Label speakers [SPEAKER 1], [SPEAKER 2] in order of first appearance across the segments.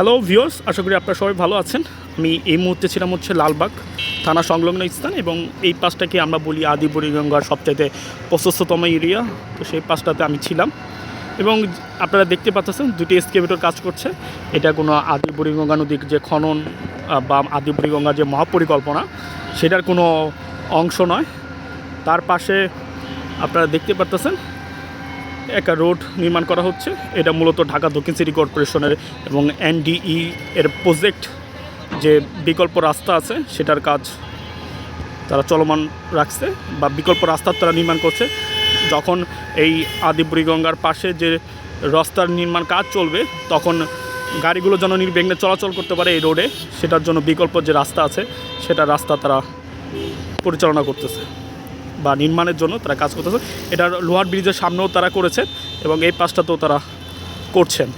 [SPEAKER 1] Hello viewers আশা করি আপনারা সবাই ভালো আছেন। আমি এই মুহূর্তে ছিলাম হচ্ছে লালবাগ থানা সংলগ্ন স্থান এবং এই পাশটাকে আমরা বলি আদি বুড়িগঙ্গার সবচাইতে প্রশস্ততম এরিয়া তো সেই পাশটাতে আমি ছিলাম এবং আপনারা দেখতে পাচ্ছেন দুটি এসকেভেটর কাজ করছে। এটা কোনো আদি বুড়িগঙ্গা নদীর যে খনন বা আদি বুড়িগঙ্গার যে মহাপরিকল্পনা, সেটার কোনো অংশ নয়। তার পাশে আপনারা দেখতে পাচ্ছেন একটা রোড নির্মাণ করা হচ্ছে। এটা মূলত ঢাকা দক্ষিণ সিটি কর্পোরেশনের এবং এনডিই এর প্রজেক্ট যে বিকল্প রাস্তা আছে, সেটার কাজ তারা চলমান রাখছে বা বিকল্প রাস্তার তারা নির্মাণ করছে। যখন এই আদিপুরি গঙ্গার পাশে যে রাস্তার নির্মাণ কাজ চলবে, তখন গাড়িগুলো যেন নির্বিঘ্নে চলাচল করতে পারে এই রোডে, সেটার জন্য বিকল্প যে রাস্তা আছে, সেটা রাস্তা তারা পরিচালনা করতেছে। বা নির্মাণের জন্য তারা কাজ করতেছে। এটা লোহার ব্রিজের সামনেও তারা করেছে এবং এই পাশটাতেও তারা করছেন।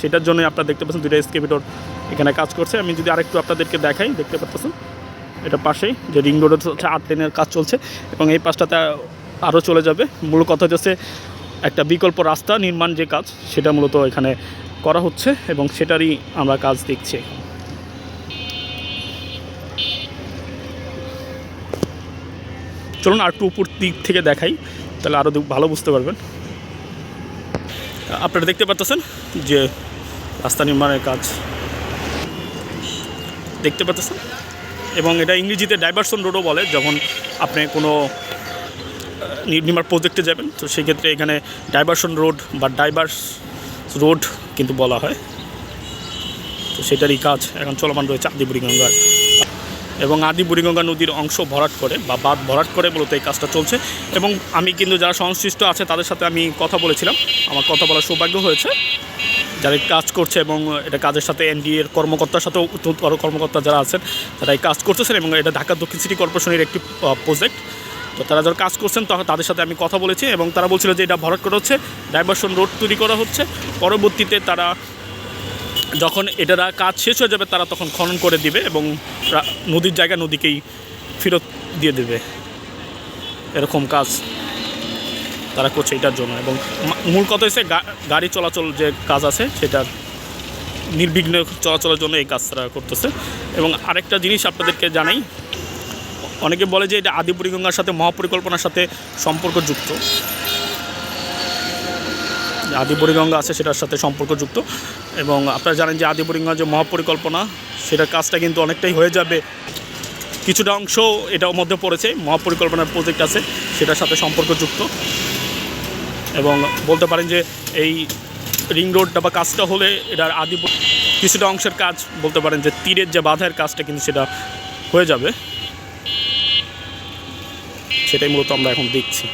[SPEAKER 1] সেটার জন্যই আপনারা দেখতে পাচ্ছেন দুইটা এসকেভেটর এখানে কাজ করছে। আমি যদি আরেকটু আপনাদেরকে দেখাই, দেখতে পাচ্ছেন? এটা পাশেই যে রিং রোডের হচ্ছে আট লেনের কাজ চলছে এবং এই পাশটাতে আরও চলে যাবে। মূল কথা হচ্ছে একটা বিকল্প রাস্তা নির্মাণ যে কাজ, সেটা মূলত এখানে করা হচ্ছে এবং সেটারই আমরা কাজ দেখছি। চলুন আর একটু উপর দিক থেকে দেখাই, তাহলে আরও ভালো বুঝতে পারবেন। আপনারা দেখতে পাচ্ছেন যে রাস্তা নির্মাণের কাজ। দেখতে পাচ্ছেন? এবং এটা ইংরেজিতে ডাইভারশন রোডও বলে, যখন আপনি কোনো নির্মাণ প্রজেক্টে যাবেন, তো সেক্ষেত্রে এখানে ডাইভারশন রোড বা ডাইভার্স রোড কিন্তু বলা হয়। তো সেটারই কাজ এখন চলমান রয়েছে আদিপুরি গঙ্গার। এবং আদি বুড়িগঙ্গা নদীর অংশ ভরাট করে বা বাঁধ ভরাট করে মূলত এই কাজটা চলছে। এবং আমি কিন্তু যারা সংশ্লিষ্ট আছে তাদের সাথে আমি কথা বলেছিলাম। আমার কথা বলার সৌভাগ্য হয়েছে। যারা কাজ করছে এবং এটা কাজের সাথে এনডিএ এর কর্মকর্তার সাথেও কর্মকর্তা যারা আছেন, তারা এই কাজ করতেছেন এবং এটা ঢাকা দক্ষিণ সিটি কর্পোরেশনের একটি প্রজেক্ট তো তারা যারা কাজ করছেন তখন তাদের সাথে আমি কথা বলেছি এবং তারা বলছিল যে এটা ভরাট করা হচ্ছে, ডাইভারশন রোড তৈরি করা হচ্ছে। পরবর্তীতে তারা যখন এটারা কাজ শেষ হয়ে যাবে, তারা তখন খনন করে দিবে এবং নদীর জায়গা নদীকেই ফেরত দিয়ে দেবে। এরকম কাজ তারা করছে এটার জন্য। এবং মূল কথা হচ্ছে গাড়ি চলাচল যে কাজ আছে সেটার নির্বিঘ্ন চলাচলের জন্য এই কাজ তারা করতেছে। এবং আরেকটা জিনিস আপনাদেরকে জানাই, অনেকে বলে যে এটা আদিপুরি গঙ্গার সাথে মহাপরিকল্পনার সাথে সম্পর্কযুক্ত। যে আদিবরিগঙ্গা আছে, সেটার সাথে সম্পর্কযুক্ত। এবং আপনারা জানেন যে আদিবরিগঙ্গা যে মহাপরিকল্পনা, সেটার কাজটা কিন্তু অনেকটাই হয়ে যাবে। কিছুটা অংশ এটার মধ্যে পড়েছে, মহাপরিকল্পনার প্রজেক্ট আছে, সেটার সাথে সম্পর্কযুক্ত। এবং বলতে পারেন যে এই রিং রোডটা বা কাজটা হলে এটার আদি কিছুটা অংশের কাজ, বলতে পারেন যে তীরের যে বাঁধের কাজটা কিন্তু সেটা হয়ে যাবে। সেটাই মূলত আমরা এখন দেখছি।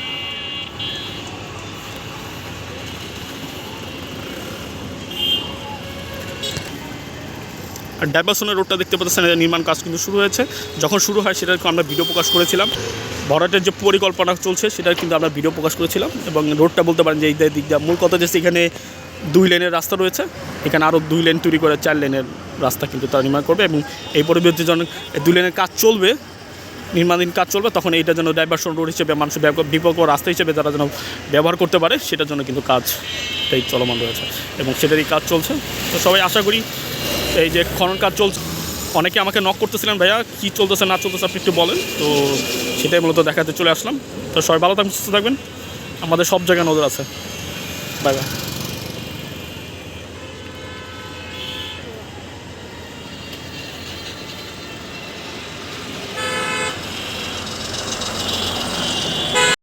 [SPEAKER 1] আর ডাইভারসনের রোডটা দেখতে পাচ্ছেন নির্মাণ কাজ কিন্তু শুরু হয়েছে। যখন শুরু হয় সেটা আমরা ভিডিও প্রকাশ করেছিলাম। ভরাটের যে পরিকল্পনা চলছে সেটা কিন্তু আমরা ভিডিও প্রকাশ করেছিলাম। এবং রোডটা বলতে পারেন যে এই দিক দিয়ে মূল কথা যে এখানে দুই লেনের রাস্তা রয়েছে। এখানে আরও দুই লেন তৈরি করে চার লেনের রাস্তা কিন্তু তারা নির্মাণ করবে এবং এই পরিবর্তে যখন দুই লেনের কাজ চলবে, নির্মাণাধীন কাজ চলবে, তখন এইটা যেন ডাইভারশন রোড হিসেবে মানুষ বিকল্প রাস্তা হিসেবে তারা যেন ব্যবহার করতে পারে, সেটার জন্য কিন্তু কাজ এই চলমান রয়েছে এবং সেটারই কাজ চলছে। তো সবাই আশা করি এই যে খনন কাজ চলছে। অনেকে আমাকে নক করতেছিলেন, ভাইয়া, কি চলতেছে, না চলতেছে, আপনি একটু বলেন। তো সেটাই মূলত দেখাতে চলে আসলাম। তো সবাই ভালো থাকবেন, সুস্থ থাকবেন। আমাদের সব জায়গায় নজর আছে। Bye bye